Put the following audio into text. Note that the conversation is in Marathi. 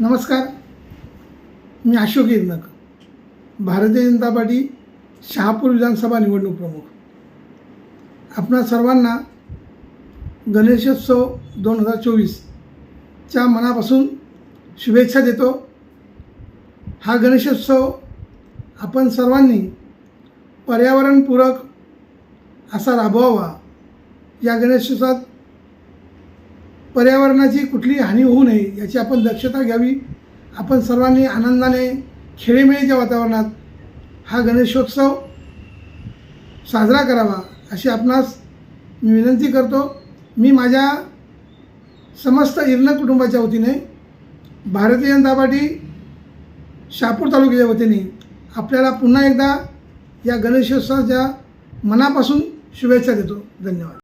नमस्कार. मी अशोक इरनक भारतीय जनता पार्टी शहापूर विधानसभा निवडणूक प्रमुख. आपणा सर्वांना गणेशोत्सव दोन हजार चोवीसच्या मनापासून शुभेच्छा देतो. हा गणेशोत्सव आपण सर्वांनी पर्यावरणपूरक असा राबवावा या गणेशोत्सवात पर्यावरणाची कुठली हानी होऊ नये याची आपण दक्षता घ्यावी. आपण सर्वांनी आनंदाने खेळीमेळीच्या वातावरणात हा गणेशोत्सव साजरा करावा अशी आपणास मी विनंती करतो. मी माझ्या समस्त इर्ण कुटुंबाच्या वतीने भारतीय जनता पार्टी शहापूर तालुक्याच्या वतीने आपल्याला पुन्हा एकदा या गणेशोत्सवाच्या मनापासून शुभेच्छा देतो. धन्यवाद.